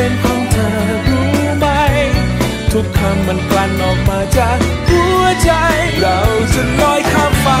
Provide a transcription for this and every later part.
เป็นของเธอรู้ไหม ทุกคำมันกลั่นออกมาจากหัวใจ เราจะลอยข้ามฟ้า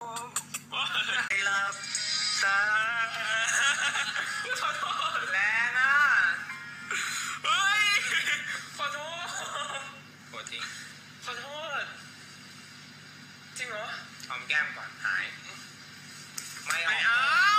ไอ้ลับตาขอโทษแรงอะขอโทษปวดจริงขอโทษจริงเหรอหอมแก้มก่อนหาย ไม่อเอา